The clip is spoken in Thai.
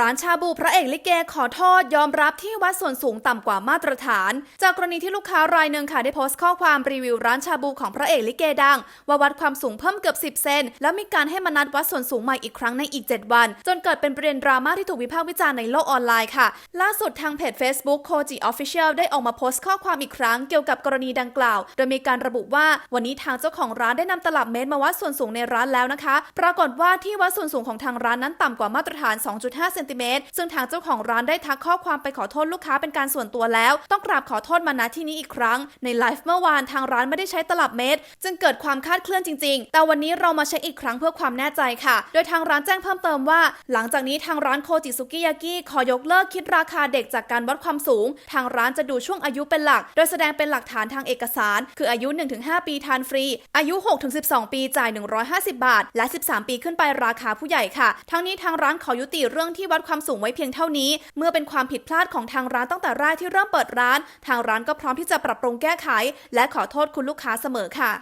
ร้านชาบูพระเอกลิเกขอโทษยอมรับที่วัดส่วนสูงต่ำกว่ามาตรฐาน จากกรณีที่ลูกค้ารายหนึ่งค่ะได้โพสต์ข้อความรีวิวร้านชาบูของพระเอกลิเกดัง ว่าวัดความสูงเพิ่มเกือบ 10 เซนแล้วมีการให้มานัดวัดส่วนสูงใหม่อีกครั้งในอีก 7 วัน จนเกิดเป็นประเด็นดราม่าที่ถูกวิพากษ์วิจารณ์ในโลกออนไลน์ค่ะ ล่าสุดทางเพจ Facebook Koji Official ได้ออกมาโพสต์ข้อความอีกครั้งเกี่ยวกับกรณีดังกล่าว โดยมีการระบุว่าวันนี้ทางเจ้าของร้านได้นำตลับเมตรมาวัดส่วนสูงในร้านแล้วนะคะ ปรากฏว่าที่วัดส่วนสูงของทางร้านนั้นต่ำกว่ามาตรฐาน 2.5เซนติเมตรซึ่งทางเจ้าของร้านได้ทักข้อความไปขอโทษลูกค้าเป็นการส่วนตัวแล้ว ต้องกราบขอโทษมาณที่นี้อีกครั้ง ในไลฟ์เมื่อวานทางร้านไม่ได้ใช้ตลับเมตร จึงเกิดความคาดเคลื่อนจริง ๆ แต่วันนี้เรามาเช็คอีกครั้งเพื่อความแน่ใจค่ะ โดยทางร้านแจ้งเพิ่มเติมว่า หลังจากนี้ทางร้านโคจิซุกิยากิขอยกเลิกคิดราคาเด็กจากการวัดความสูง ทางร้านจะดูช่วงอายุเป็นหลัก โดยแสดงเป็นหลักฐานทางเอกสาร คืออายุ 1-5 ปีทานฟรี อายุ 6-12 ปีจ่าย 150 บาท และ 13 ปีขึ้นไปราคาผู้ใหญ่ค่ะ ทั้งนี้ทางร้านขอยุติเรื่องที่วัดความสูงไว้เพียงเท่านี้ เมื่อเป็นความผิดพลาดของทางร้านตั้งแต่แรกที่เริ่มเปิดร้าน ทางร้านก็พร้อมที่จะปรับปรุงแก้ไข และขอโทษคุณลูกค้าเสมอค่ะ